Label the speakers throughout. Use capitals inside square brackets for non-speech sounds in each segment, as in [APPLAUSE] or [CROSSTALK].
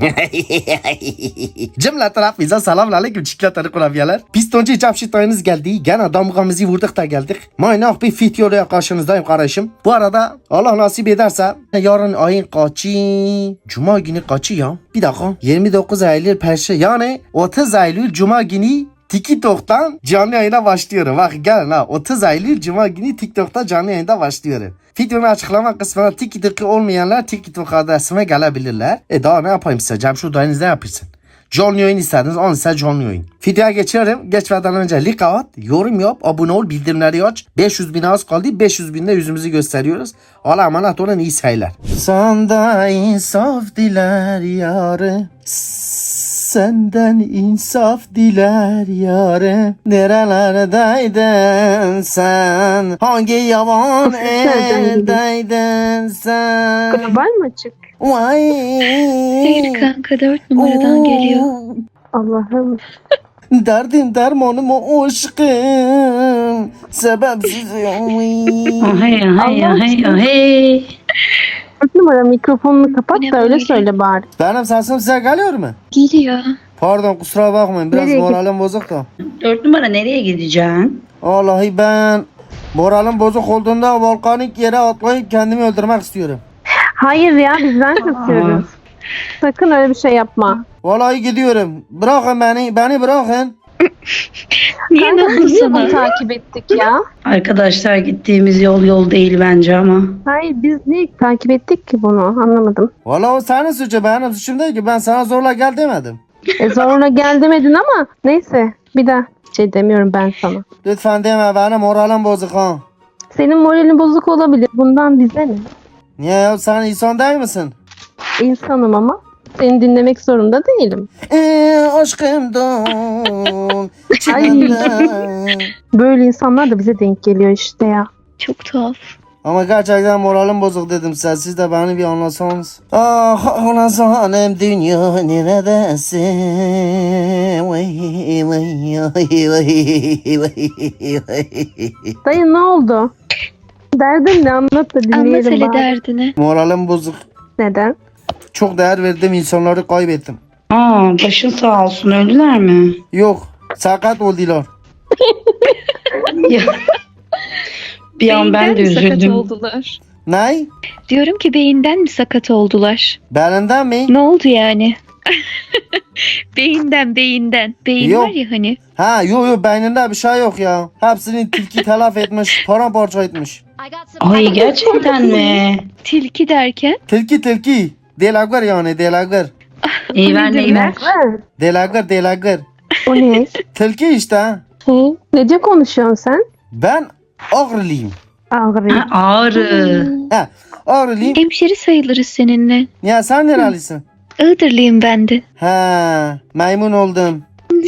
Speaker 1: [LAUGHS] Cümleten hepinize selamun aleyküm çikolatları kurabiyeler. Pistoncu Cemşit dayınız geldi. Gene damgamızı vurduk da geldik. Maynak bir videoya karşınızdayım kardeşim. Bu arada Allah nasip ederse yarın ayın kaçı? Cuma günü kaçı ya? Bir dakika. 29 Eylül Perşembe yani 30 Eylül Cuma günü TikTok'tan canlı yayına başlıyorum. Bak gelin ha 30 Eylül Cuma günü TikTok'ta canlı yayında başlıyorum. Videonun açıklama kısmına TikTok'u olmayanlar TikTok adresime gelebilirler. E daha ne yapayım size? Cemşu dayınız ne yapıyorsun? Canlı yayın istediniz, on ise canlı yayın. Videoya geçiyorum. Geçmeden önce like at, yorum yap, abone ol, bildirimleri aç. 500 bin az kaldı. 500 binde yüzümüzü gösteriyoruz. Allah'a emanet olun, iyi seyirler. Senden insaf diler yarı. Senden insaf diler yarı Nerelerdeydin sen Hangi yavan eldeydin sen
Speaker 2: Global mı açık?
Speaker 1: Vay
Speaker 3: Hayır kanka dört numaradan geliyor.
Speaker 2: Allah'ım. [LAUGHS]
Speaker 1: Derdim dermanım o aşkım Sebepsiz [LAUGHS]
Speaker 4: Hey hey
Speaker 2: Allah
Speaker 4: hey
Speaker 2: aşkına.
Speaker 4: hey.
Speaker 2: Dört numara mikrofonunu kapat da öyle söyle bari.
Speaker 1: Benim sesim size geliyor mu?
Speaker 3: Geliyor.
Speaker 1: Pardon kusura bakmayın biraz
Speaker 2: Nereye
Speaker 1: moralim bozuk da
Speaker 4: Dört numara nereye gideceksin?
Speaker 1: Vallahi ben moralim bozuk olduğunda volkanik yere atlayıp kendimi öldürmek istiyorum
Speaker 2: Hayır ya bizden kısıyoruz. Sakın öyle bir şey yapma.
Speaker 1: Vallahi gidiyorum. Bırakın beni, beni bırakın.
Speaker 3: Niye
Speaker 2: Kanka
Speaker 3: oldu
Speaker 2: biz niye
Speaker 3: sana?
Speaker 2: bunu takip ettik ya?
Speaker 4: Arkadaşlar gittiğimiz yol yol değil bence ama.
Speaker 2: Hayır biz niye takip ettik ki bunu anlamadım.
Speaker 1: Vallahi o senin suçu, benim suçum değil ki. Ben sana zorla gel demedim.
Speaker 2: E zorla gel demedin ama neyse bir daha şey demiyorum ben sana.
Speaker 1: Lütfen deme, benim moralim bozuk ha.
Speaker 2: Senin moralin bozuk olabilir. Bundan bize ne?
Speaker 1: Niye ya, sen insan değil misin?
Speaker 2: İnsanım ama seni dinlemek zorunda değilim.
Speaker 1: Eee aşkımdan, [LAUGHS] içimden.
Speaker 2: Böyle insanlar da bize denk geliyor işte ya.
Speaker 3: Çok tuhaf.
Speaker 1: Ama gerçekten moralim bozuk dedim size. Siz de beni bir anlasanız. Ah anlasanım dünya neredesin? Vay, vay, vay, vay, vay, vay.
Speaker 2: Dayı ne oldu? Derdin ne anlat da
Speaker 3: Anlat
Speaker 2: dinleyelim
Speaker 3: hele
Speaker 2: bari.
Speaker 3: derdini.
Speaker 1: Moralim bozuk.
Speaker 2: Neden?
Speaker 1: Çok değer verdim insanları kaybettim.
Speaker 4: Aa başın sağ olsun öldüler mi?
Speaker 1: Yok. Sakat oldular. [LAUGHS]
Speaker 4: Ya. Bir an ben de
Speaker 3: Beyinden mi sakat
Speaker 4: üzüldüm.
Speaker 3: oldular?
Speaker 1: Ney?
Speaker 3: Diyorum ki beyinden mi sakat oldular?
Speaker 1: Belinden mi?
Speaker 3: Ne oldu yani? [LAUGHS] beyinden beyinden. Beyin
Speaker 1: Yok.
Speaker 3: var ya hani.
Speaker 1: Ha yok yok beyninde bir şey yok ya. Hepsini tilki telaf etmiş. Paramparça etmiş.
Speaker 4: Ay gerçekten mi?
Speaker 3: Tilki derken.
Speaker 1: Tilki tilki. Delagır yani
Speaker 4: neyi ver.
Speaker 2: Ha,
Speaker 1: Delagır delagır.
Speaker 2: o ne?
Speaker 1: Tilki işte.
Speaker 3: O.
Speaker 2: Nece konuşuyorsun sen?
Speaker 1: Ben ağrılıyım.
Speaker 2: Ağrı.
Speaker 4: Ha, ağrı.
Speaker 1: Ha ağrılıyım.
Speaker 3: Hemşeri sayılırız seninle.
Speaker 1: Ya sen nerelisin?
Speaker 3: Iğdırlıyım ben de.
Speaker 1: Ha maymun oldum. [LAUGHS]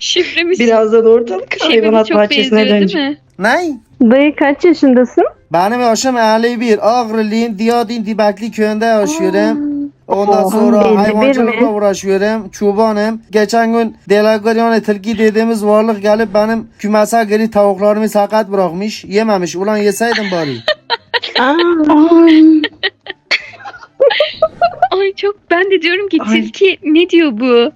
Speaker 3: Şifremiz,
Speaker 4: Birazdan ortalık hayvanat bahçesine dönecek.
Speaker 1: Ney?
Speaker 2: Dayı kaç yaşındasın?
Speaker 1: Benim yaşım 51. Ağrılıyım. Diyadin Dibekli köyünde yaşıyorum. Ondan
Speaker 2: Oha,
Speaker 1: sonra
Speaker 2: 51
Speaker 1: hayvancılıkla uğraşıyorum. Çobanım. Geçen gün delagır yani tilki dediğimiz varlık gelip benim kümese geri tavuklarımı sakat bırakmış. Yememiş. Ulan yeseydim bari. [LAUGHS]
Speaker 4: Ay.
Speaker 3: Ay çok ben de diyorum ki
Speaker 4: Ay.
Speaker 3: tilki ne diyor bu?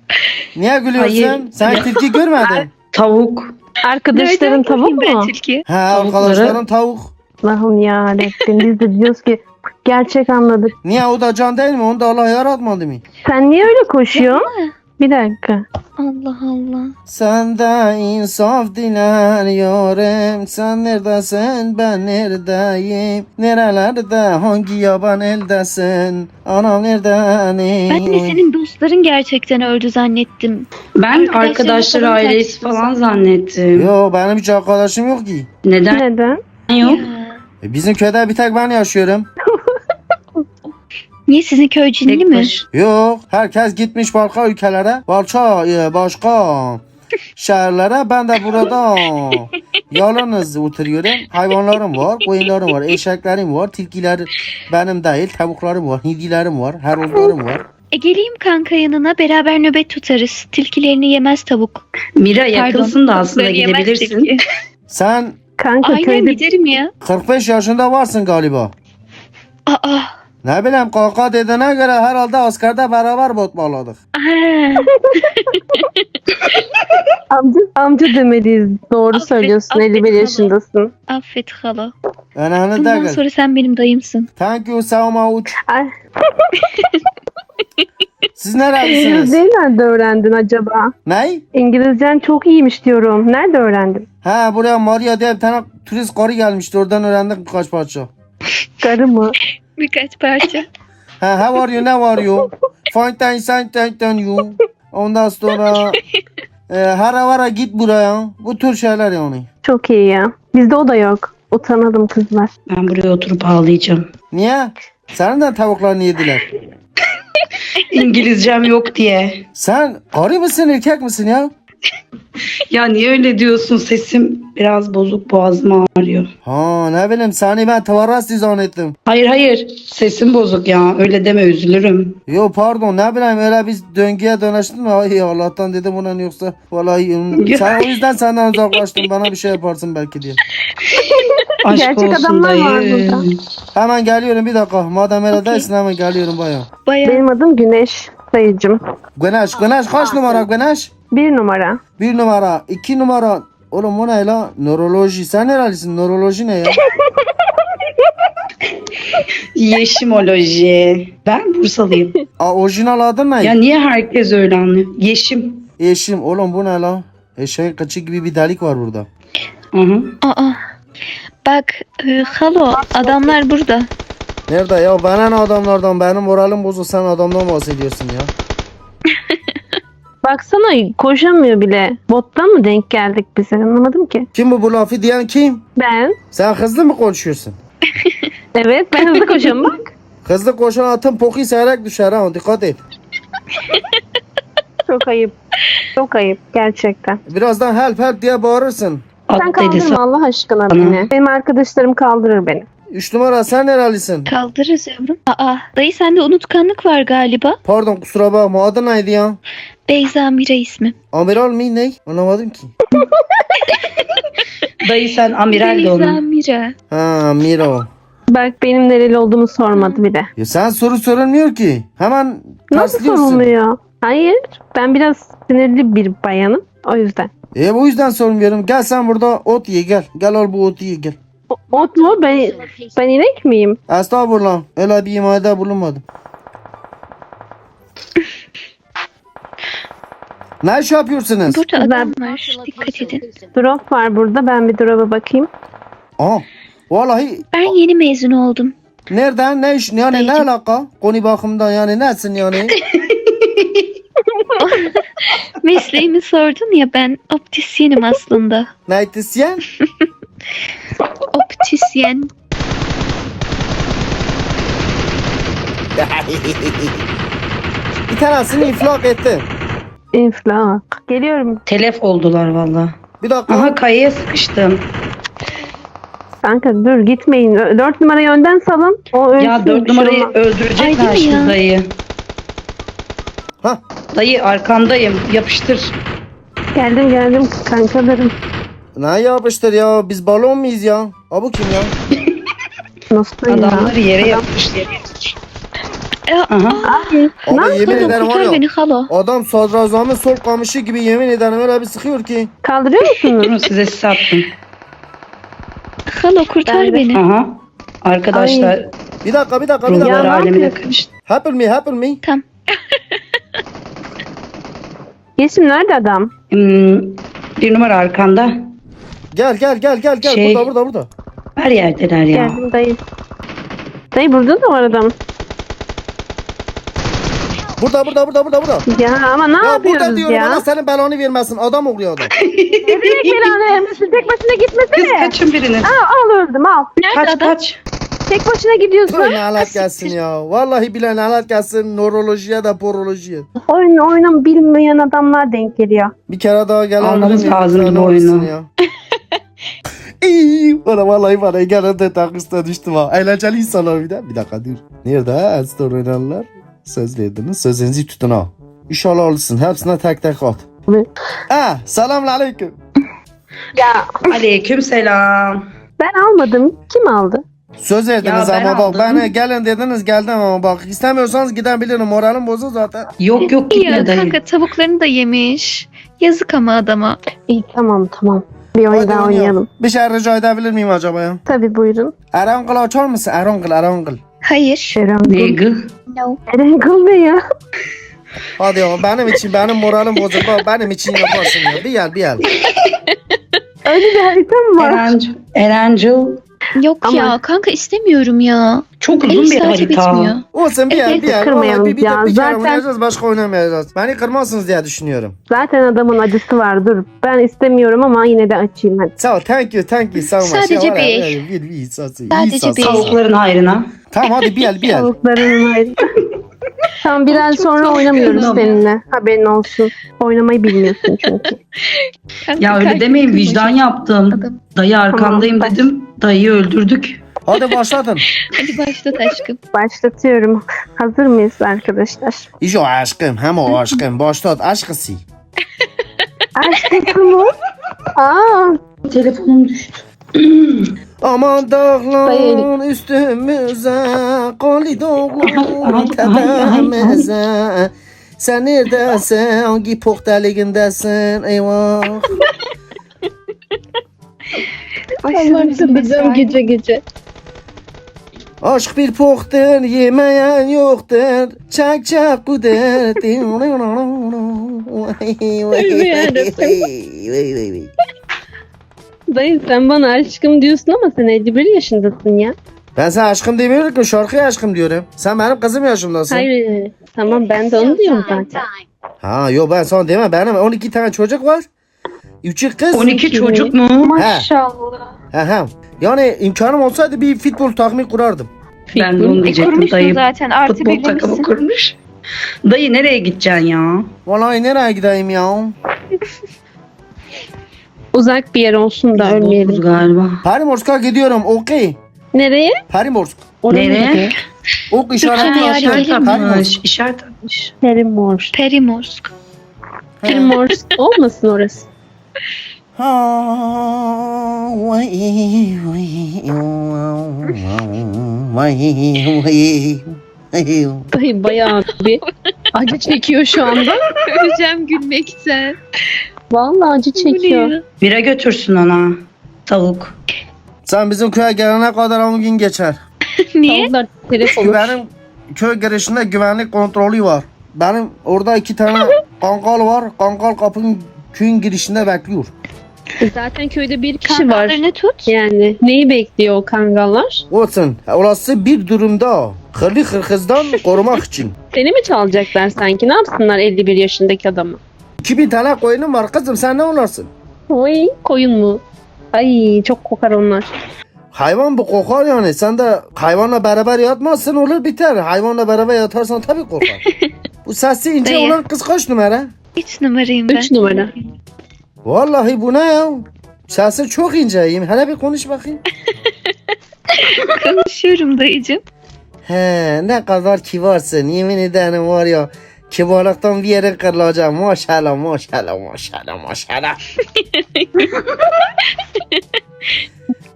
Speaker 1: Niye gülüyorsun?
Speaker 4: Hayır.
Speaker 1: Sen tilki görmedin.
Speaker 4: Tavuk.
Speaker 2: arkadaşların
Speaker 3: Nereden
Speaker 2: tavuk mu?
Speaker 3: tilki?
Speaker 1: Ha arkadaşların tavuk.
Speaker 2: Allah'ım ya Rabbim biz de diyoruz ki gerçek anladık.
Speaker 1: Niye o da can değil mi? Onu da Allah yaratmadı mı?
Speaker 2: Sen niye öyle koşuyorsun? Bir dakika.
Speaker 3: Allah Allah.
Speaker 1: Sende insaf diler yarım Sen neredesin ben neredeyim Nerelerde hangi yaban eldesin Anam nereden
Speaker 3: Ben de senin dostların gerçekten öldü zannettim.
Speaker 4: Ben
Speaker 3: falan
Speaker 4: ailesi falan zannettim.
Speaker 1: Yo benim hiç arkadaşım yok ki
Speaker 4: Neden
Speaker 2: Neden?
Speaker 4: yok?
Speaker 3: Ya.
Speaker 1: E, Bizim köyde bir tek ben yaşıyorum
Speaker 3: Niye sizin köy cinli mi?
Speaker 1: Yok herkes gitmiş başka ülkelere Başka e, başka şehirlere ben de burada [LAUGHS] yalnız oturuyorum hayvanlarım var koyunlarım var eşeklerim var tilkiler benim değil tavuklarım var hindilerim var herozlarım var
Speaker 3: E geleyim kanka yanına beraber nöbet tutarız. Tilkilerini yemez tavuk.
Speaker 4: Mira yakınsın da aslında gidebilirsin.
Speaker 1: Sen
Speaker 2: Kanka
Speaker 3: Aynen
Speaker 2: köyde
Speaker 3: giderim ya.
Speaker 1: 45 yaşında varsın galiba
Speaker 3: Aa
Speaker 1: Ne bileyim kaka dediğine göre herhalde askerde beraber bot bağladık.
Speaker 3: Aha, [LAUGHS]
Speaker 2: Amca, amca demeliyiz. Doğru
Speaker 3: Affet,
Speaker 2: söylüyorsun.
Speaker 3: affet
Speaker 2: 51
Speaker 3: baba.
Speaker 2: yaşındasın.
Speaker 3: affet hala.
Speaker 1: Önemli
Speaker 3: Bundan
Speaker 1: değil.
Speaker 3: sonra sen benim dayımsın.
Speaker 1: Thank you so much. [LAUGHS] Siz nerelisiniz?
Speaker 2: İngilizceyi nerede öğrendin acaba?
Speaker 1: ne?
Speaker 2: İngilizcen çok iyiymiş diyorum. Nerede öğrendin?
Speaker 1: Ha buraya Maria diye bir tane turist karı gelmişti. Oradan öğrendik birkaç parça.
Speaker 2: Karı mı?
Speaker 3: Birkaç parça.
Speaker 1: Ha how are you? Ne var you? Fine thanks, thank thank thank you. Ondan sonra e, hara vara git buraya. Bu tür şeyler yani.
Speaker 2: Çok iyi ya. Bizde o da yok. Utanalım kızlar.
Speaker 4: Ben buraya oturup ağlayacağım.
Speaker 1: Niye? Senin de tavuklarını yediler. [LAUGHS]
Speaker 4: İngilizcem yok diye.
Speaker 1: Sen karı mısın erkek misin ya?
Speaker 4: Ya niye öyle diyorsun? Sesim biraz bozuk boğazım ağrıyor.
Speaker 1: Ha ne bileyim seni ben tavarras zannettim.
Speaker 4: Hayır hayır sesim bozuk ya öyle deme üzülürüm.
Speaker 1: Yo pardon ne bileyim öyle biz döngüye dönüştün? Ay Allah'tan dedim ulan yoksa vallahi [LAUGHS] sen o yüzden senden uzaklaştım bana bir şey yaparsın belki diye. [LAUGHS]
Speaker 4: Aşk
Speaker 2: Gerçek
Speaker 4: olsun
Speaker 2: adamlar var
Speaker 4: dayı.
Speaker 2: burada.
Speaker 1: Hemen geliyorum bir dakika. Madem öyle değilsin hemen geliyorum baya.
Speaker 2: Benim adım Güneş sayıcım.
Speaker 1: Güneş, Güneş kaç numara Güneş?
Speaker 2: Bir numara.
Speaker 1: Bir numara, iki numara. Oğlum bu ne la? Nöroloji. Sen nerelisin? Nöroloji ne ya? [LAUGHS]
Speaker 4: Yeşimoloji. Ben Bursalıyım.
Speaker 1: Aa, orijinal adın ne?
Speaker 4: ya niye herkes öyle anlıyor? Yeşim.
Speaker 1: Eşim. Oğlum bu ne la? Eşeğin kıçı gibi bir delik var burada.
Speaker 4: Hı hı.
Speaker 3: Aa. Bak e, halo adamlar burada.
Speaker 1: Nerede ya? Bana ne adamlardan? Benim moralim bozuk. Sen adamdan bahsediyorsun ya. [LAUGHS]
Speaker 2: Baksana koşamıyor bile. Bottan mı denk geldik biz? Anlamadım ki.
Speaker 1: Kim bu bu lafı diyen kim?
Speaker 2: Ben.
Speaker 1: Sen hızlı mı konuşuyorsun? [LAUGHS]
Speaker 2: Evet ben hızlı koşuyorum bak. [LAUGHS]
Speaker 1: Hızlı koşan atın poki seyrek düşer ha. Dikkat et.
Speaker 2: Çok ayıp. Çok ayıp gerçekten.
Speaker 1: Birazdan help help diye bağırırsın.
Speaker 2: Sen
Speaker 4: At dedi
Speaker 2: kaldırma Allah aşkına beni. Benim arkadaşlarım kaldırır beni.
Speaker 1: Üç numara sen nerelisin?
Speaker 3: Kaldırırız yavrum. Aa dayı sende unutkanlık var galiba.
Speaker 1: Pardon kusura bakma. Adı neydi ya?
Speaker 3: Beyza Mira ismi.
Speaker 1: Amiral mi ne? Anlamadım ki. [LAUGHS]
Speaker 4: Dayı sen amiral de
Speaker 3: Beyza
Speaker 4: onun.
Speaker 3: Mira.
Speaker 1: Ha Miro.
Speaker 2: Bak benim nereli olduğumu sormadı bile.
Speaker 1: Ya sen soru sorulmuyor ki. Hemen
Speaker 2: Nasıl
Speaker 1: tersliyorsun.
Speaker 2: sorulmuyor? Hayır. Ben biraz sinirli bir bayanım. O yüzden.
Speaker 1: E bu yüzden sormuyorum. Gel sen burada ot ye gel. Gel al bu otu ye gel.
Speaker 2: O- Ot mu? Ben, ben inek miyim?
Speaker 1: Estağfurullah. Öyle bir imalde bulunmadım. ne iş yapıyorsunuz?
Speaker 3: Burada
Speaker 2: Ben-
Speaker 3: adam var. Dikkat edin.
Speaker 2: Drop var burada. Ben bir drop'a bakayım.
Speaker 1: Aa, vallahi
Speaker 3: Ben yeni mezun oldum.
Speaker 1: nereden ne iş yani ne alaka? Konu bakımından yani nesin yani? [LAUGHS]
Speaker 3: Mesleğimi sordun ya ben optisyenim aslında.
Speaker 1: Neytisyen? [LAUGHS]
Speaker 3: Optisyen. [LAUGHS]
Speaker 1: bir tanesini iflak etti.
Speaker 2: İnflak. Geliyorum.
Speaker 4: Telef oldular valla.
Speaker 1: Bir dakika.
Speaker 4: Aha kayaya sıkıştım.
Speaker 2: Kanka dur gitmeyin. Ö- Dört numarayı önden salın. O ölsün.
Speaker 4: Ya dört
Speaker 2: şey
Speaker 4: numarayı
Speaker 2: olmaz.
Speaker 3: Ay,
Speaker 4: öldürecekler
Speaker 3: değil mi
Speaker 4: şimdi
Speaker 3: ya?
Speaker 4: dayı.
Speaker 1: Ha,
Speaker 4: Dayı arkandayım. Yapıştır.
Speaker 2: Geldim geldim kankalarım.
Speaker 1: ne yapıştır ya? Biz balon muyuz ya? Abu kim ya?
Speaker 2: Nasıl ya?
Speaker 4: Adamları yere yapıştır. Aha.
Speaker 2: Abi,
Speaker 1: Abi
Speaker 2: ne
Speaker 1: yemin ederim var ya. Adam sadrazamın sol kamışı gibi yemin ederim öyle bir sıkıyor ki.
Speaker 2: Kaldırıyor musunuz?
Speaker 4: Durun size sis attım.
Speaker 3: Halo kurtar
Speaker 2: Ben de-
Speaker 3: beni.
Speaker 4: Aha. Arkadaşlar
Speaker 1: Bir dakika bir dakika bir
Speaker 4: ruhlar
Speaker 1: dakika.
Speaker 2: ne
Speaker 4: alemine
Speaker 2: yapıyorsun?
Speaker 4: karıştı.
Speaker 1: Help me help me.
Speaker 3: Tam. [LAUGHS]
Speaker 2: Yeşim nerede adam?
Speaker 4: Hmm, bir numara arkanda.
Speaker 1: Gel gel gel gel gel.
Speaker 4: Şey-
Speaker 1: Burada burada burada.
Speaker 4: Her yerdeler ya.
Speaker 2: Geldim dayı. Dayı burada da var adam.
Speaker 1: Burada burada burada burada burada.
Speaker 2: Ya ama ne
Speaker 1: Ya burada
Speaker 2: yapıyoruz
Speaker 1: diyorum
Speaker 2: ya?
Speaker 1: Allah senin belanı vermesin. Adam oluyor adam.
Speaker 2: Ne demek belanı vermesin? Tek başına
Speaker 4: Kız
Speaker 2: gitmesene.
Speaker 4: kaçın biriniz.
Speaker 2: Al, al öldüm al.
Speaker 3: Nerede
Speaker 4: Kaç
Speaker 3: adam?
Speaker 4: kaç.
Speaker 2: Tek başına gidiyorsun.
Speaker 1: Tüh lanet gelsin ya. Vallahi bile lanet gelsin. Nörolojiye de porolojiye.
Speaker 2: Oyun oyunu bilmeyen adamlar denk geliyor.
Speaker 1: Bir kere daha gel. Sen
Speaker 4: bu
Speaker 1: olursun
Speaker 4: oyunu.
Speaker 1: Ya. [LAUGHS] İyi. Bana vallahi bana gene de takışta düştüm ha. Eğlenceli insanlar bir de. Bir dakika dur. Nerede ha? Astor oynarlar. Söz verdiniz. Sözünüzü tutun ha. İnşallah alırsın. Hepsine tek tek at.
Speaker 2: Ne?
Speaker 1: Ha, selamun aleyküm.
Speaker 2: Ya
Speaker 4: Aleyküm selam.
Speaker 2: ben almadım. Kim aldı?
Speaker 1: Söz verdiniz
Speaker 4: Ya ben
Speaker 1: ama bak
Speaker 4: aldım.
Speaker 1: bana gelin dediniz geldim ama bak istemiyorsanız gidebilirim moralim bozuk zaten.
Speaker 4: Yok yok
Speaker 3: Ya
Speaker 4: gitme dayı.
Speaker 3: kanka tavuklarını da yemiş. Yazık ama adama.
Speaker 2: İyi tamam tamam. Bir oyun
Speaker 1: Hadi
Speaker 2: daha
Speaker 1: oynayalım.
Speaker 2: oynayalım.
Speaker 1: Bir şey rica edebilir miyim acaba ya?
Speaker 2: Tabii buyurun.
Speaker 1: Erangıl açar mısın? Erangıl Erangıl.
Speaker 3: Hayır.
Speaker 2: Erengul.
Speaker 4: Neygi?
Speaker 3: No.
Speaker 2: Erengul ne ya?
Speaker 1: Hadi ya benim için benim moralim bozuk bak benim için yaparsın ya. Bir gel bir gel.
Speaker 2: Öyle bir harita mı var?
Speaker 4: Erencil. Erencil.
Speaker 3: Yok
Speaker 2: Ama-
Speaker 3: ya kanka istemiyorum ya.
Speaker 4: Çok
Speaker 3: 50
Speaker 4: uzun bir
Speaker 3: saati
Speaker 4: harita.
Speaker 3: bitmiyor.
Speaker 1: Olsun bir yer bir yer.
Speaker 2: kırmayalım
Speaker 1: Vallahi bir, bir,
Speaker 2: ya.
Speaker 1: bir, bir kere
Speaker 2: Zaten-
Speaker 1: oynayacağız başka oynamayacağız. Beni kırmazsınız diye düşünüyorum.
Speaker 2: Zaten adamın acısı var. Dur. Ben istemiyorum ama yine de açayım hadi.
Speaker 1: Sağ ol thank you thank you so much.
Speaker 3: Sadece
Speaker 1: Ya, var ya,
Speaker 3: bir.
Speaker 1: var ya, Bir bir iyi sası, iyi
Speaker 3: Sadece
Speaker 1: sası.
Speaker 3: bir.
Speaker 4: Tavukların hayrına.
Speaker 1: Tamam hadi bir el bir el.
Speaker 2: Tavukların ayrı. Tamam biraz
Speaker 3: Çok
Speaker 2: sonra oynamıyoruz seninle. Haberin olsun. Oynamayı bilmiyorsun çünkü. [LAUGHS]
Speaker 4: Ya öyle demeyin vicdan yaptım.
Speaker 3: Adam.
Speaker 4: Dayı arkandayım
Speaker 2: Tamam,
Speaker 4: dedim. Dayıyı öldürdük.
Speaker 1: Hadi başladın. [LAUGHS]
Speaker 3: Hadi başlat aşkım.
Speaker 2: Başlatıyorum. Hazır mıyız arkadaşlar?
Speaker 1: İşte o aşkım hem o aşkım. Başlat aşkısı.
Speaker 2: Aşkım mı? [LAUGHS] Aa,
Speaker 4: Telefonum düştü. [CLEARS THROAT]
Speaker 1: Aman dağlar
Speaker 2: Dayı.
Speaker 1: üstümüze Koli
Speaker 4: ay,
Speaker 1: tepemize Sen neredesin? Hangi pok deliğindesin? Eyvah.
Speaker 3: Başlar bizim
Speaker 2: gece gece.
Speaker 1: Aşk bir poktur yemeyen yoktur. Çak çak kudur [LAUGHS]
Speaker 2: Dayı sen bana aşkım diyorsun ama sen 51 yaşındasın ya.
Speaker 1: Ben sana aşkım demiyorum ki şarkıya aşkım diyorum Sen benim kızım yaşımdasın
Speaker 2: Hayır. Tamam ben de onu diyorum zaten.
Speaker 1: Ha yok ben sana demem benim 12 tane çocuk var Üçü kız
Speaker 4: 12 çocuk mu?
Speaker 2: Maşallah.
Speaker 1: He he. Yani imkanım olsaydı bir futbol takımı kurardım.
Speaker 4: Ben de onu
Speaker 3: E
Speaker 4: diyecektim
Speaker 3: kurmuşsun
Speaker 4: dayı.
Speaker 3: zaten artı
Speaker 4: Futbol takımı kurmuş. Dayı nereye gideceksin ya?
Speaker 1: Vallahi nereye gideyim ya? [LAUGHS]
Speaker 2: Uzak bir yer olsun da ölmeyelim.
Speaker 4: galiba.
Speaker 1: Parimorsk'a gidiyorum okey.
Speaker 2: Nereye?
Speaker 1: Parimorsk.
Speaker 4: Nereye?
Speaker 1: Ok işareti var.
Speaker 3: ya,
Speaker 4: İşaret atmış. İşaret atmış.
Speaker 2: Perimorsk.
Speaker 3: Perimorsk.
Speaker 2: Perimorsk [LAUGHS] olmasın orası.
Speaker 1: Ha, vay, vay, vay, vay.
Speaker 2: Dayı bayağı bir [LAUGHS] acı çekiyor şu anda.
Speaker 3: Öleceğim gülmekten.
Speaker 2: Vallahi acı çekiyor.
Speaker 3: ya?
Speaker 4: Bire götürsün ona. Tavuk.
Speaker 1: Sen bizim köye gelene kadar 10 gün geçer. [LAUGHS]
Speaker 3: Niye?
Speaker 2: Tavuklar telef olur.
Speaker 1: Benim köy girişinde güvenlik kontrolü var. Benim orada iki tane [LAUGHS] kankal var. Kankal kapının köyün girişinde bekliyor.
Speaker 2: Zaten köyde bir kişi var.
Speaker 3: Kangallarını tut.
Speaker 2: Yani neyi bekliyor o kangallar?
Speaker 1: Olsun. Olası bir durumda hırlı hırkızdan korumak için. [LAUGHS]
Speaker 2: Seni mi çalacaklar sanki? Ne yapsınlar 51 yaşındaki adamı?
Speaker 1: 2000 tane koyunum var kızım sen ne olarsın?
Speaker 2: Oy koyun mu? Ay çok kokar onlar.
Speaker 1: Hayvan bu kokar yani. Sen de hayvanla beraber yatmazsın olur biter. Hayvanla beraber yatarsan tabii korkar. [LAUGHS] bu sesi ince
Speaker 3: Dayı.
Speaker 1: olan kız kaç numara?
Speaker 3: Üç numarayım ben.
Speaker 2: 3 numara.
Speaker 1: Vallahi bu ne ya? Sesi çok inceyim. Hele bir konuş bakayım. [LAUGHS]
Speaker 3: Konuşuyorum dayıcım.
Speaker 1: He ne kadar kibarsın. Yemin ederim var ya. Kibarlıktan bir yere kırılacağım. Maşallah maşallah maşallah maşallah. [LAUGHS]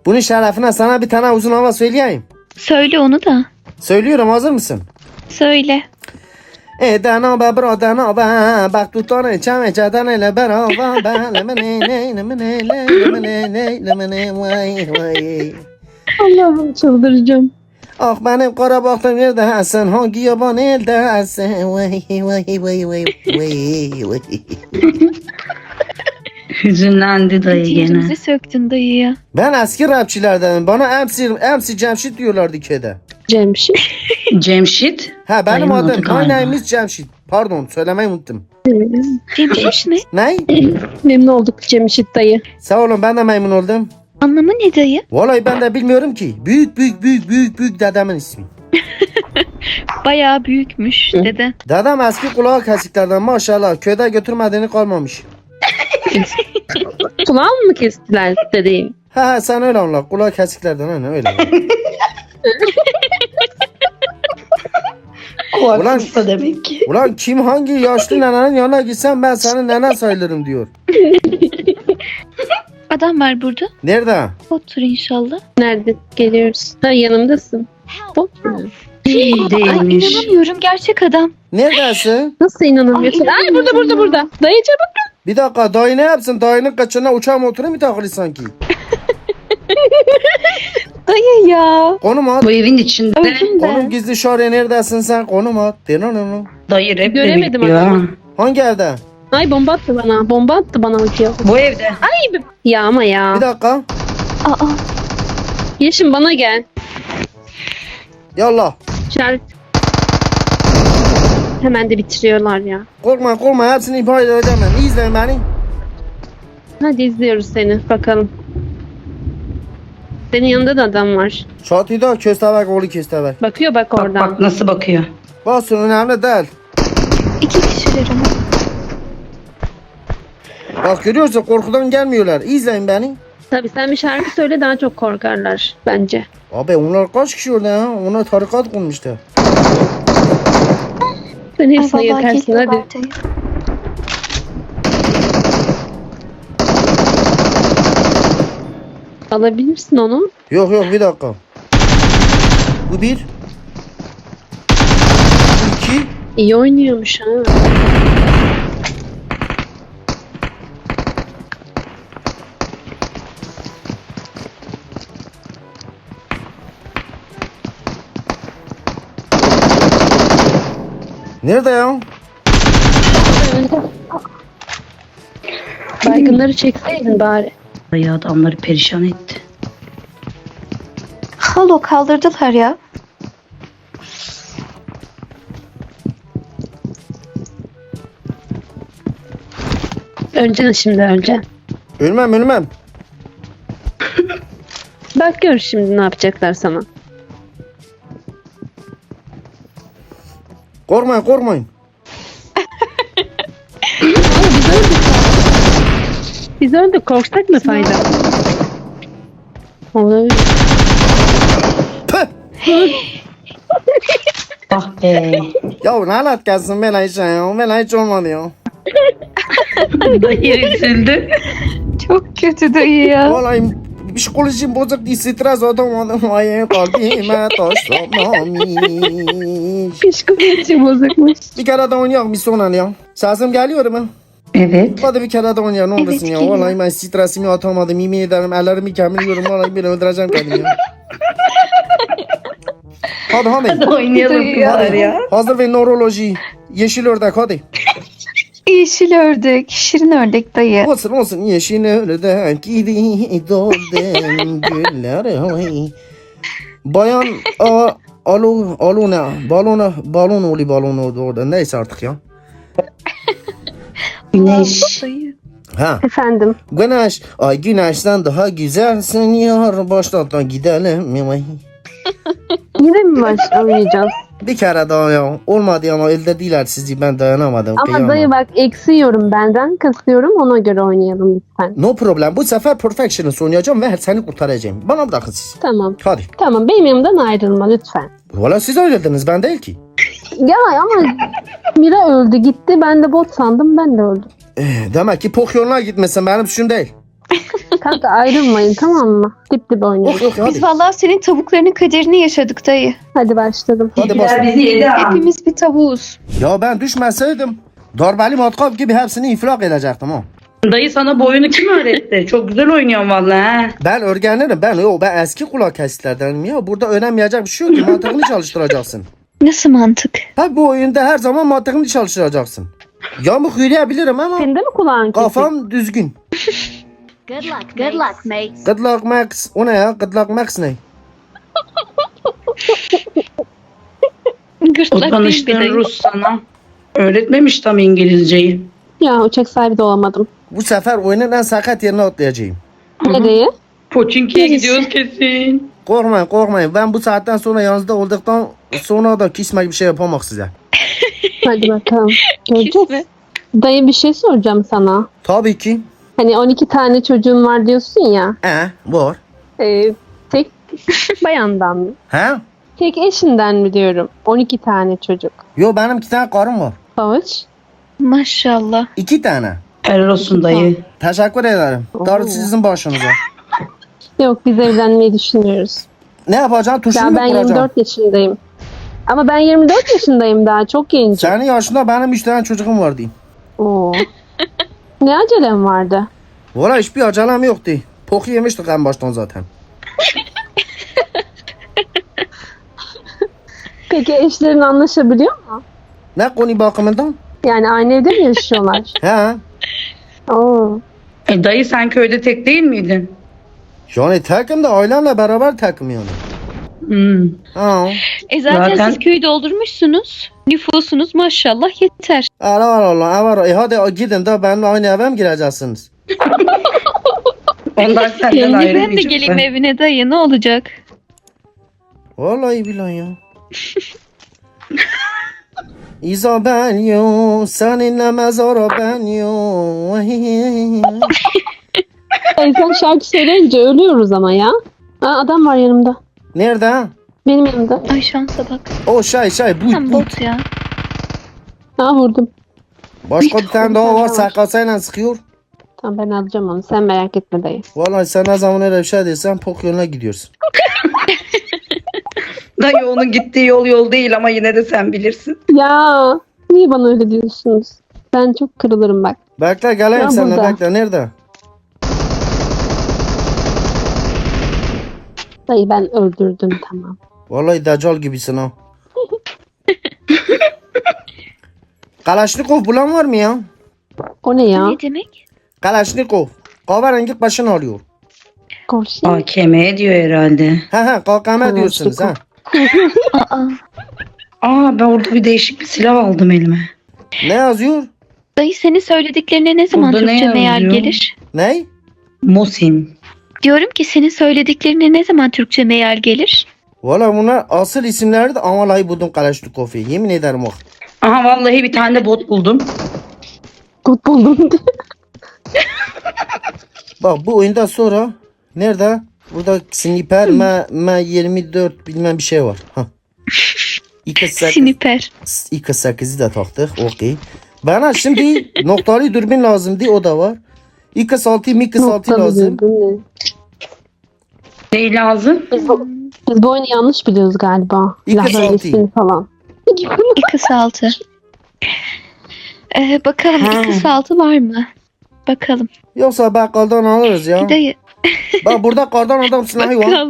Speaker 1: Bunun şerefine sana bir tane uzun hava söyleyeyim.
Speaker 3: Söyle onu da.
Speaker 1: Söylüyorum hazır mısın?
Speaker 3: Söyle.
Speaker 1: Edana be bradana be Bak tutanı çame çadan ile beraber be Lemene ne lemene le lemene ne lemene vay vay
Speaker 2: Allah'ım çıldıracağım.
Speaker 1: Ah benim kara baktım neredesin Hangi yaban eldesin Vay vay vay vay vay vay [LAUGHS]
Speaker 4: Hüzünlendi dayı gene.
Speaker 3: Ciğerimizi söktün dayıya.
Speaker 1: Ben eski rapçilerdenim Bana MC, MC Cemşit diyorlardı köyde
Speaker 2: Cemşit. [LAUGHS]
Speaker 4: Cemşit.
Speaker 1: Ha benim
Speaker 4: Dayının adı
Speaker 1: adım
Speaker 4: galiba.
Speaker 1: is Cemşit Pardon söylemeyi unuttum
Speaker 3: Cemşiş ne?
Speaker 1: Ne?
Speaker 2: Memnun olduk Cemşit dayı.
Speaker 1: Sağ olun ben de memnun oldum
Speaker 3: Anlamı ne dayı?
Speaker 1: Vallahi ben de bilmiyorum ki Büyük büyük büyük büyük büyük dedemin ismi [LAUGHS]
Speaker 3: Bayağı büyükmüş dede.
Speaker 1: Dedem eski kulağı kesiklerden maşallah köyde götürmediğini kalmamış. [LAUGHS]
Speaker 2: Kulağını mı kestiler dediğin?
Speaker 1: Ha ha sen öyle anla kulağı kesiklerden öyle [LAUGHS] öyle. Ulan-
Speaker 4: Kulaksızsa demek ki.
Speaker 1: Ulan kim hangi yaşlı nenenin yanına gitsem ben senin nene sayılırım diyor.
Speaker 3: Adam var burada.
Speaker 1: Nerede?
Speaker 3: Otur inşallah.
Speaker 2: Nerede? Geliyoruz. Ha yanımdasın. Bot mu?
Speaker 4: İyi
Speaker 3: Ay
Speaker 4: değilmiş.
Speaker 3: inanamıyorum gerçek adam.
Speaker 1: Neredesin?
Speaker 2: Nasıl inanamıyorsun?
Speaker 3: Ay,
Speaker 2: Ay burada burada burada. Dayı çabuk.
Speaker 1: Bir dakika dayı ne yapsın? Dayının kaçına uçağın motoru mu takılı sanki? [LAUGHS]
Speaker 3: Dayı ya.
Speaker 1: Konum at.
Speaker 4: Bu evin içinde
Speaker 3: Öldüm
Speaker 1: Konum
Speaker 3: ben.
Speaker 1: gizli şarya neredesin sen? Konum at. Denanana.
Speaker 4: dayı rap
Speaker 2: Göremedim adamı.
Speaker 4: ha.
Speaker 1: Hangi evde?
Speaker 2: Ay bomba attı bana. Bomba attı bana uçuyor.
Speaker 4: Bu evde.
Speaker 2: Ya ama ya.
Speaker 1: Bir dakika.
Speaker 3: Aa,
Speaker 2: Yeşim bana gel.
Speaker 1: Yallah.
Speaker 2: İşaret. Hemen de bitiriyorlar ya.
Speaker 1: Korkma korkma hepsini ihbar edeceğim ben. İzleyin beni.
Speaker 2: Hadi izliyoruz seni bakalım. Senin yanında da adam var.
Speaker 1: Çatıda köstebek oğlu köstebek.
Speaker 2: Bakıyor bak
Speaker 4: Bak
Speaker 2: oradan.
Speaker 4: bak nasıl bakıyor.
Speaker 1: Basın önemli değil.
Speaker 3: iki kişiler ama.
Speaker 1: Bak görüyorsun korkudan gelmiyorlar. İzleyin beni.
Speaker 2: Tabii sen bir şarkı söyle daha çok korkarlar bence.
Speaker 1: Abi onlar kaç kişi orada ya? Onlar tarikat kurmuştu.
Speaker 2: Sen
Speaker 3: Ay
Speaker 2: hepsine
Speaker 3: vallahi
Speaker 2: yetersin hadi. Alabilirsin onu.
Speaker 1: Yok yok bir dakika. Bu bir. Bu iki.
Speaker 2: İyi oynuyormuş ha.
Speaker 1: Nerede ya?
Speaker 2: Baygınları çekseydin bari.
Speaker 4: Dayı adamları perişan etti.
Speaker 3: Halo kaldırdılar ya.
Speaker 2: Öleceksin şimdi öleceksin.
Speaker 1: Ölmem ölmem.
Speaker 2: Bak gör şimdi ne yapacaklar sana.
Speaker 1: Korkmayın korkmayın.
Speaker 2: Biz öldük korksak mı fayda? Olabilir. [LAUGHS]
Speaker 4: Ah be.
Speaker 1: Ya lanet gelsin bela hiç ya. Bela hiç olmadı ya.
Speaker 4: dayı üzüldü.
Speaker 3: Çok kötü dayı ya.
Speaker 1: Vallahi psikolojim bozuk değil. Stres atamadım. Ay kalbime taşlamış.
Speaker 2: Psikoloji bozukmuş.
Speaker 1: Bir kere de oynayalım bir son ya. Sesim geliyor mu?
Speaker 4: Evet.
Speaker 1: Hadi bir kere de oynayalım ne
Speaker 3: Evet,
Speaker 1: olursun ya. Vallahi ben stresimi atamadım. Yemin ederim ellerimi kemiriyorum. Vallahi beni öldüreceğim kendimi ya. hadi hadi.
Speaker 4: Oynayalım kızlar ya.
Speaker 1: Hazır ve nöroloji. Yeşil ördek hadi.
Speaker 3: Yeşil ördek, şirin ördek dayı.
Speaker 1: Olsun olsun yeşil ördek gidi doldum güller oy. Bayan a, alo alo ne balona balon oli balon oldu orada neyse artık ya.
Speaker 4: Güneş.
Speaker 1: Ha
Speaker 2: Efendim.
Speaker 1: güneş ay güneşten daha güzelsin yar baştan da gidelim.
Speaker 2: Yine mi baş oynayacağız?
Speaker 1: Bir kere daha ya olmadı ama elde değiller sizi ben dayanamadım.
Speaker 2: Ama
Speaker 1: kıyamam.
Speaker 2: dayı bak eksiyorum benden kasıyorum ona göre oynayalım lütfen.
Speaker 1: No problem bu sefer perfectionist oynayacağım ve seni kurtaracağım. Bana bırakın siz.
Speaker 2: Tamam.
Speaker 1: Hadi.
Speaker 2: Tamam benim yanımdan ayrılma lütfen.
Speaker 1: Valla siz dediniz ben değil ki.
Speaker 2: Ya ama Mira öldü gitti ben de bot sandım ben de öldüm.
Speaker 1: Eh, Demek ki pok yoluna gitmesin benim suçum değil. [LAUGHS]
Speaker 2: Kanka ayrılmayın tamam mı? Dip dip oynayalım.
Speaker 1: Yok.
Speaker 3: Biz vallahi senin tavuklarının kaderini yaşadık dayı.
Speaker 2: Hadi başladım.
Speaker 1: Hadi
Speaker 4: bizi yedi ha.
Speaker 3: Hepimiz bir tavuğuz.
Speaker 1: Ya ben düşmeseydim darbeli matkap gibi hepsini infilak edecektim ha.
Speaker 4: Dayı sana bu oyunu kim öğretti? [LAUGHS] Çok güzel oynuyorsun vallahi ha.
Speaker 1: Ben öğrenirim ben yo ben eski kulak kesitlerdenim ya. Burada öğrenmeyecek bir şey yok ki mantığını çalıştıracaksın. [LAUGHS]
Speaker 3: Nasıl mantık?
Speaker 1: Ha bu oyunda her zaman mantığını çalıştıracaksın. Yamuk yürüyebilirim ama
Speaker 2: Senin de mi kulağın kesik?
Speaker 1: kafam düzgün. [LAUGHS]
Speaker 5: Good luck. Good luck, mates.
Speaker 1: Good luck Max. O ne ya? Good luck Max ne?
Speaker 4: O
Speaker 3: Gırtlak değil bir
Speaker 4: tanıştığın. Rus sana öğretmemiş tam İngilizceyi.
Speaker 2: Ya uçak sahibi de olamadım.
Speaker 1: Bu sefer oyunun en sakat yerine atlayacağım.
Speaker 2: Nereye?
Speaker 4: Poçinki'ye
Speaker 3: Neresi?
Speaker 4: gidiyoruz kesin.
Speaker 1: Korkmayın korkmayın. Ben bu saatten sonra yanınızda olduktan sonra da kismek bir şey yapamam size.
Speaker 2: Hadi bakalım. [LAUGHS] Göreceğiz.
Speaker 3: Kisme.
Speaker 2: Dayı bir şey soracağım sana.
Speaker 1: Tabii ki.
Speaker 2: Hani 12 tane çocuğun var diyorsun ya.
Speaker 1: E var.
Speaker 2: Ee, tek [LAUGHS] bayandan mı?
Speaker 1: He?
Speaker 2: Tek eşinden mi diyorum? 12 tane çocuk.
Speaker 1: Yo benim iki tane karım var.
Speaker 2: Havuç.
Speaker 3: Maşallah.
Speaker 1: İki tane.
Speaker 4: Helal olsun dayı.
Speaker 1: Teşekkür ederim. Darısı sizin başınıza.
Speaker 2: Yok biz evlenmeyi düşünüyoruz.
Speaker 1: Ne yapacaksın? Tuşunu
Speaker 2: Ya
Speaker 1: mu
Speaker 2: ben
Speaker 1: kuracaksın?
Speaker 2: 24 yaşındayım. Ama ben 24 yaşındayım daha çok gencim.
Speaker 1: Senin yaşında benim 3 tane çocuğum var diyeyim.
Speaker 2: Oo. [LAUGHS] ne acelem vardı?
Speaker 1: Valla hiçbir acelem yoktu. Poku yemiştik en baştan zaten. [LAUGHS]
Speaker 2: Peki eşlerin anlaşabiliyor mu?
Speaker 1: Ne konu bakımından?
Speaker 2: Yani aynı evde mi yaşıyorlar? [LAUGHS]
Speaker 1: He.
Speaker 2: Oo.
Speaker 4: E, dayı sen köyde tek değil miydin?
Speaker 1: Yani tekim de ailemle beraber tekim yani.
Speaker 4: Hmm.
Speaker 1: Ha.
Speaker 3: E zaten,
Speaker 4: Zaten-
Speaker 3: siz köyü doldurmuşsunuz. Nüfusunuz maşallah yeter.
Speaker 1: Allah Allah Allah. var. E hadi gidin de benimle aynı eve mi gireceksiniz?
Speaker 4: Onlar senden
Speaker 3: Şimdi ben de geleyim evine dayı ne olacak?
Speaker 1: Vallahi billahi ya. İzabel yo, seninle mezara ben yo.
Speaker 2: Ay sen şarkı söyleyince ölüyoruz ama ya. Aa, adam var yanımda.
Speaker 1: Nerede?
Speaker 2: Benim yanımda.
Speaker 3: Ay şansa bak.
Speaker 1: O şey şey bu.
Speaker 3: Tam
Speaker 1: bu.
Speaker 3: bot ya.
Speaker 2: Ha vurdum.
Speaker 1: Başka bir tane daha var sakasayla sıkıyor.
Speaker 2: Tamam ben alacağım onu. Sen merak etme dayı.
Speaker 1: Vallahi sen ne zaman öyle bir şey dersen pok yoluna gidiyorsun. [LAUGHS]
Speaker 4: Dayı onun gittiği yol yol değil ama yine de sen bilirsin.
Speaker 2: Ya niye bana öyle diyorsunuz? Ben çok kırılırım bak.
Speaker 1: Bekle geleyim
Speaker 2: Ya burada.
Speaker 1: bekle. Nerede?
Speaker 2: Dayı ben öldürdüm tamam.
Speaker 1: Vallahi deccal gibisin ha. Kalaşnikov bulan var mı ya?
Speaker 2: O ne ya?
Speaker 3: Ne demek?
Speaker 1: Kalaşnikov. Kahverengi başın alıyor.
Speaker 2: Korşun.
Speaker 4: AKM diyor herhalde.
Speaker 1: He he KKM diyorsunuz ha. [LAUGHS]
Speaker 3: Aa.
Speaker 4: Aa ben orada bir değişik bir silah aldım elime.
Speaker 1: Ne yazıyor?
Speaker 3: Dayı senin söylediklerine ne zaman
Speaker 4: Burada ne
Speaker 3: Türkçe meal
Speaker 4: yazıyor?
Speaker 3: gelir?
Speaker 1: Ne?
Speaker 4: Mosin.
Speaker 3: Diyorum ki senin söylediklerine ne zaman Türkçe meal gelir?
Speaker 1: Valla bunlar asıl isimleri de ama vallahi buldum Kalaşnikov'u. Yemin ederim bak.
Speaker 4: Aha vallahi bir tane de bot buldum.
Speaker 2: Gut buldum. [LAUGHS]
Speaker 1: Bak bu oyundan sonra nerede? Burada sniper M, M24 bilmem bir şey var. Ha. [LAUGHS]
Speaker 3: Sniper.
Speaker 1: İK8'i de taktık. Okey. Bana şimdi noktalı dürbün lazımdı. O da var. İK6, MK6
Speaker 2: Noktalı
Speaker 1: lazım.
Speaker 2: dürbün ne?
Speaker 4: Lazım?
Speaker 2: Biz bu, biz bu oyunu yanlış biliyoruz galiba.
Speaker 1: Saati.
Speaker 2: ismini falan.
Speaker 3: İkisi altı. Ee, bakalım
Speaker 4: Ha.
Speaker 3: ikisi altı var mı? Bakalım.
Speaker 1: Yoksa bakkaldan alırız ya. Bak burada kardan adam [LAUGHS] silahı var.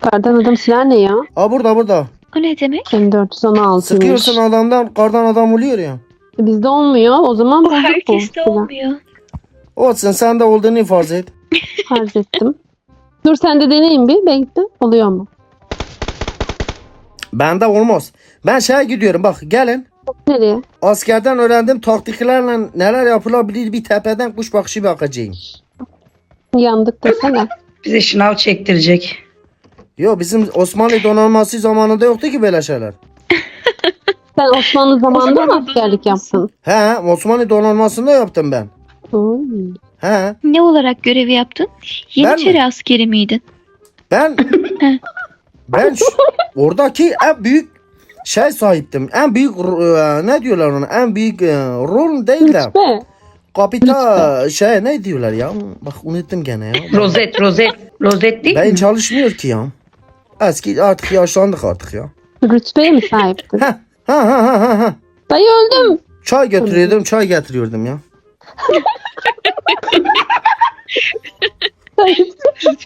Speaker 2: Kardan adam silah ne ya?
Speaker 1: Aa burada burada.
Speaker 3: O ne demek?
Speaker 2: M416'ymış.
Speaker 1: Sıkıyorsun adamdan kardan adam oluyor ya.
Speaker 2: Bizde olmuyor. O zaman bu
Speaker 3: herkeste olmuyor.
Speaker 1: Olsun sen de olduğunu farz et.
Speaker 2: Farz ettim. Dur sen de deneyin bir. Bekle. Oluyor mu?
Speaker 1: Bende olmaz. Ben şeye gidiyorum bak gelin.
Speaker 2: Nereye?
Speaker 1: Askerden öğrendim taktiklerle neler yapılabilir bir tepeden kuş bakışı bakacağım.
Speaker 2: Yandık desene.
Speaker 4: Bize şınav çektirecek.
Speaker 1: Yo bizim Osmanlı donanması zamanında yoktu ki böyle şeyler.
Speaker 2: Sen Osmanlı zamanında mı askerlik yaptın?
Speaker 1: He Osmanlı donanmasında yaptım ben.
Speaker 2: Hmm.
Speaker 1: He
Speaker 3: Ne olarak görevi yaptın?
Speaker 1: Ben
Speaker 3: Yeniçeri
Speaker 1: mi?
Speaker 3: askeri miydin?
Speaker 1: ben [LAUGHS] ben şu- oradaki en büyük şey sahiptim. En büyük e, ne diyorlar ona? En büyük e, rol değil de
Speaker 2: Rütbe.
Speaker 1: kapita şey ne diyorlar ya? Bak unuttum gene ya.
Speaker 4: Rozet, rozet. Rozet değil
Speaker 1: Ben
Speaker 4: mi?
Speaker 1: çalışmıyor ki ya. Eski artık yaşlandık artık ya.
Speaker 2: Rütbeye mi sahiptin?
Speaker 1: Ha ha ha ha ha. ha.
Speaker 2: Dayı öldüm.
Speaker 1: Çay götürüyordum, çay getiriyordum ya. [LAUGHS]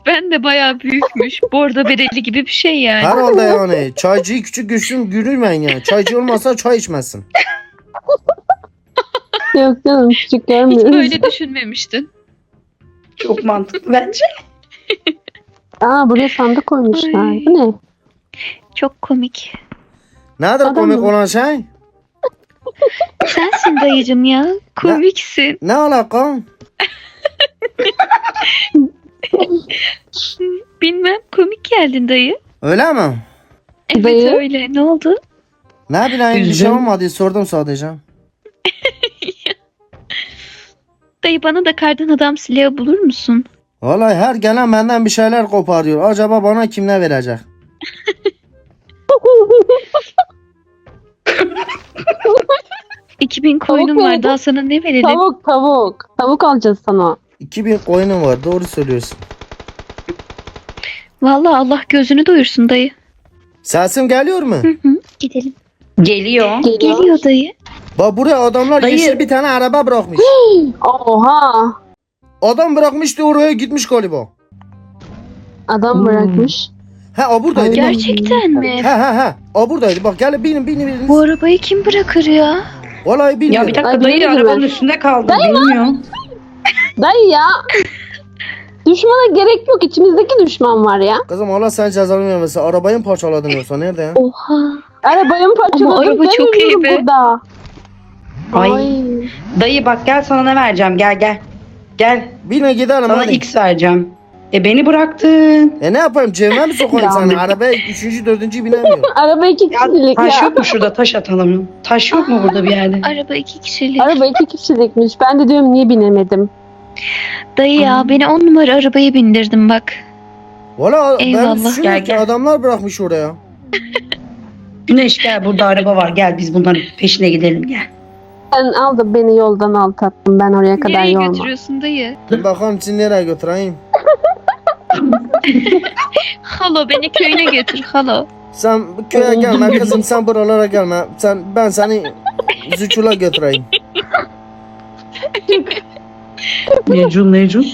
Speaker 3: Ben de bayağı büyükmüş. Bordo bereli gibi bir şey yani.
Speaker 1: Herhalde yani çaycıyı küçük güçlüm görürmen ya. Çaycı olmasa çay içmezsin.
Speaker 2: Yok canım küçük
Speaker 3: Hiç
Speaker 2: görmüyoruz.
Speaker 3: böyle düşünmemiştin.
Speaker 4: Çok mantıklı bence.
Speaker 2: Aa buraya sandık koymuşlar.
Speaker 3: Ay.
Speaker 2: Bu ne?
Speaker 3: Çok komik.
Speaker 1: Nedir
Speaker 2: Adam
Speaker 1: komik
Speaker 2: mı?
Speaker 1: olan şey?
Speaker 3: Sensin dayıcım ya. Komiksin.
Speaker 1: Ne alaka? [LAUGHS]
Speaker 3: Bilmem komik geldin dayı.
Speaker 1: Öyle mi?
Speaker 3: Evet
Speaker 2: Dayı?
Speaker 3: öyle. Ne oldu?
Speaker 1: Ne bileyim bir şey
Speaker 4: Üzgün.
Speaker 1: olmadı sordum sadece. [LAUGHS]
Speaker 3: Dayı bana da kardan adam silahı bulur musun?
Speaker 1: Vallahi her gelen benden bir şeyler koparıyor. Acaba bana kim ne verecek?
Speaker 3: 2000 koyunum var. Daha sana ne verelim?
Speaker 2: Tavuk tavuk. Tavuk alacağız sana.
Speaker 1: 2000 koyunum var doğru söylüyorsun.
Speaker 3: Vallahi Allah gözünü doyursun dayı.
Speaker 1: Sesim geliyor mu?
Speaker 3: Hı hı, gidelim.
Speaker 4: Geliyor.
Speaker 2: Geliyor.
Speaker 3: Geliyor dayı.
Speaker 1: Bak buraya adamlar
Speaker 4: Dayı.
Speaker 1: yeşil bir tane araba bırakmış. [GASPS]
Speaker 2: Oha.
Speaker 1: Adam bırakmıştı oraya gitmiş galiba.
Speaker 2: Adam
Speaker 4: Hmm.
Speaker 2: bırakmış.
Speaker 1: He o buradaydı.
Speaker 2: Ay,
Speaker 1: bak.
Speaker 3: Gerçekten mi?
Speaker 1: He he he. O buradaydı. Bak gel binin binin binin.
Speaker 3: Bu arabayı kim bırakır ya?
Speaker 1: Vallahi bilmiyorum.
Speaker 4: Ya bir dakika
Speaker 2: Ay,
Speaker 4: dayı
Speaker 2: bilmiyorum
Speaker 4: arabanın
Speaker 2: ben.
Speaker 4: üstünde kaldı. Bilmiyorum.
Speaker 2: Dayı ya. Düşmana gerek yok. İçimizdeki düşman var ya.
Speaker 1: Kızım Allah sen cezanı vermesin. Arabayı mı parçaladın yoksa nerede ya?
Speaker 3: Oha.
Speaker 2: Arabayı mı parçaladım?
Speaker 3: Ama araba çok iyi be.
Speaker 2: Burada.
Speaker 4: Ay.
Speaker 2: Ay.
Speaker 4: Dayı bak gel sana ne vereceğim. Gel gel. Gel.
Speaker 1: Bine gidelim
Speaker 4: Sana
Speaker 1: hadi.
Speaker 4: X vereceğim. E beni bıraktın.
Speaker 1: E ne yapayım cebime mi sokayım
Speaker 2: Ya.
Speaker 1: seni? Arabaya üçüncü dördüncü binemiyorum. [LAUGHS]
Speaker 2: Araba iki
Speaker 4: Ya,
Speaker 2: kişilik
Speaker 4: taş
Speaker 2: ya.
Speaker 4: yok mu şurada? Taş atalım. Taş yok mu burada bir yerde?
Speaker 3: Araba iki kişilik.
Speaker 2: Araba iki kişilikmiş. Ben de diyorum niye binemedim.
Speaker 3: Dayı ya
Speaker 4: Aa.
Speaker 3: beni on numara arabaya bindirdim bak.
Speaker 1: Valla ben
Speaker 3: Eyvallah.
Speaker 1: ki
Speaker 4: gel.
Speaker 1: adamlar bırakmış oraya.
Speaker 4: Güneş gel burada araba var. Gel biz bunların peşine gidelim gel.
Speaker 2: Sen al da beni yoldan al tatlım. Ben oraya kadar
Speaker 3: Nereye
Speaker 2: yorma.
Speaker 3: götürüyorsun dayı?
Speaker 1: Bir bakalım sizi nereye götüreyim.
Speaker 3: Halo beni köyüne götür halo.
Speaker 1: Sen bu köye gelme kızım sen buralara gelme. Sen ben seni Züçul'a götüreyim. [LAUGHS]
Speaker 4: Necun Necun.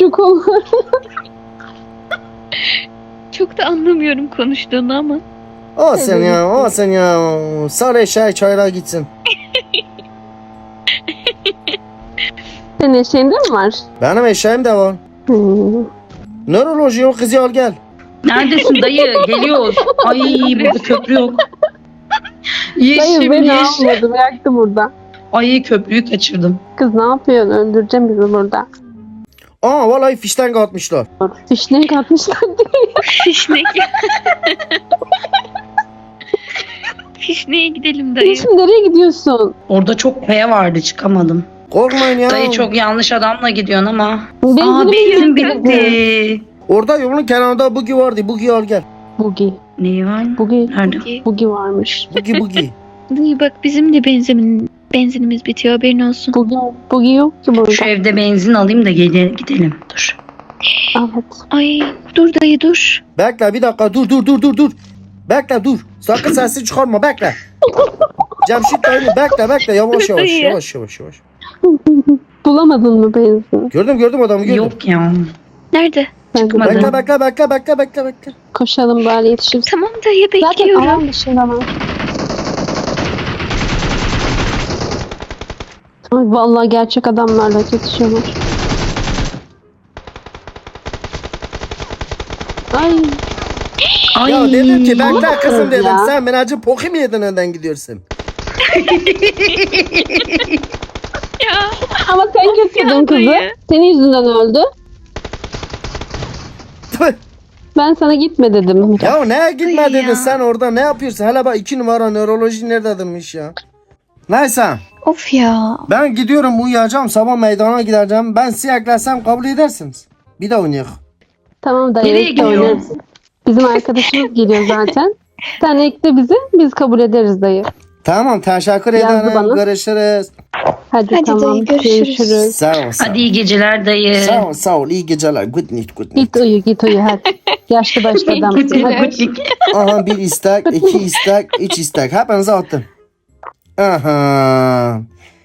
Speaker 2: Çok olur.
Speaker 3: Çok da anlamıyorum konuştuğunu ama.
Speaker 1: O sen ya o sen ya. Sar eşeği çayıra gitsin.
Speaker 2: Senin eşeğinde mi var?
Speaker 1: Benim eşeğim de var.
Speaker 2: Hmm.
Speaker 1: Nöroloji o kızı al gel.
Speaker 4: Neredesin dayı? Geliyoruz. Ay burada köprü yok.
Speaker 2: Dayı
Speaker 4: Yeşim
Speaker 2: beni
Speaker 4: yeşim.
Speaker 2: almadı. Bıraktı burada.
Speaker 4: Ay köprüyü kaçırdım.
Speaker 2: Kız ne yapıyorsun? Öldüreceğim bizi burada.
Speaker 1: Aa vallahi fişten atmışlar.
Speaker 2: Fişnek atmışlar diye.
Speaker 3: Fişnek. Fişneğe gidelim dayı.
Speaker 2: Şimdi nereye gidiyorsun?
Speaker 4: Orada çok kaya vardı çıkamadım.
Speaker 1: Korkmayın ya.
Speaker 4: Dayı çok yanlış adamla gidiyorsun ama. Aa benzin
Speaker 2: bitti.
Speaker 1: Orada yolun kenarında bugi vardı. Bugi al gel.
Speaker 2: Bugi.
Speaker 4: Neyi var?
Speaker 2: Bugi.
Speaker 4: Nerede?
Speaker 2: Bugi varmış.
Speaker 1: Bugi bugi.
Speaker 3: Dayı bak bizim de benzin, benzinimiz bitiyor haberin olsun.
Speaker 2: Bugi, bugi yok ki burada.
Speaker 4: Şu evde benzin alayım da gele- gidelim. Dur.
Speaker 2: Evet.
Speaker 3: Ay dur dayı dur.
Speaker 1: Bekle bir dakika dur dur dur dur dur. Bekle dur. Sakın sesini çıkarma bekle. [LAUGHS] Cemşit dayı bekle bekle yavaş yavaş
Speaker 3: Dayı.
Speaker 1: yavaş yavaş yavaş.
Speaker 2: Bulamadın mı benzin?
Speaker 1: Gördüm gördüm adamı gördüm.
Speaker 4: Yok ya.
Speaker 3: Nerede?
Speaker 2: Ben
Speaker 4: Çıkmadı.
Speaker 1: Bekle bekle bekle bekle bekle bekle.
Speaker 2: koşalım bari yetişiriz.
Speaker 3: Tamam dayı
Speaker 2: Zaten
Speaker 3: bekliyorum.
Speaker 2: alan dışında var. Vallahi gerçek adamlarla çatışıyorlar. Ay
Speaker 4: Ay.
Speaker 1: Ya dedim ki bekle kızım dedim.
Speaker 2: ya.
Speaker 1: Sen beni acı poki mi yedin önden gidiyorsun? [LAUGHS]
Speaker 3: Ya,
Speaker 2: ama sen götürdün kızı.
Speaker 3: dayı.
Speaker 2: Senin yüzünden öldü. Ben sana gitme dedim.
Speaker 1: ya neye gitme
Speaker 3: Dayı
Speaker 1: dedin
Speaker 3: ya.
Speaker 1: sen orada ne yapıyorsun? Hele bak iki numara nöroloji nerededirmiş ya. Neyse
Speaker 3: Of ya.
Speaker 1: ben gidiyorum uyuyacağım sabah meydana gideceğim. Ben sizi eklersem kabul edersiniz. Bir de oynayalım.
Speaker 2: Tamam dayı.
Speaker 4: Nereye gidiyor?
Speaker 2: Bizim arkadaşımız geliyor zaten. [LAUGHS] Sen ekle bizi. Biz kabul ederiz dayı.
Speaker 1: Tamam teşekkür
Speaker 2: Yazdı
Speaker 1: ederim.
Speaker 2: bana.
Speaker 1: Görüşürüz.
Speaker 2: Hadi,
Speaker 3: Hadi
Speaker 2: tamam.
Speaker 3: dayı, görüşürüz.
Speaker 1: Sağ ol. Sağ ol.
Speaker 4: Hadi iyi geceler dayı.
Speaker 1: Sağ ol, sağ ol. İyi geceler. Good night, good night.
Speaker 2: Git uyu git uyu hadi. Yaşlı başlı [LAUGHS] adamsın. Hadi.
Speaker 1: Aha bir istek, iki istek, üç istek. Hepinize attım. Aha.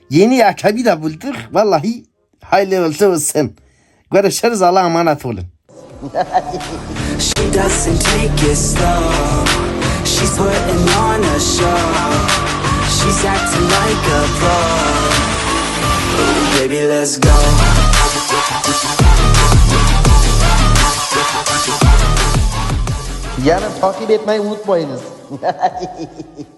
Speaker 1: Yeni akabi de bulduk. Vallahi hayırlı olsun olsun. Görüşürüz. Allah'a emanet olun.
Speaker 6: She doesn't take it slow. She's putting on a show. She's acting like a pro. Ooh, baby, let's go.
Speaker 1: Yarın takip etmeyi unutmayınız. [LAUGHS]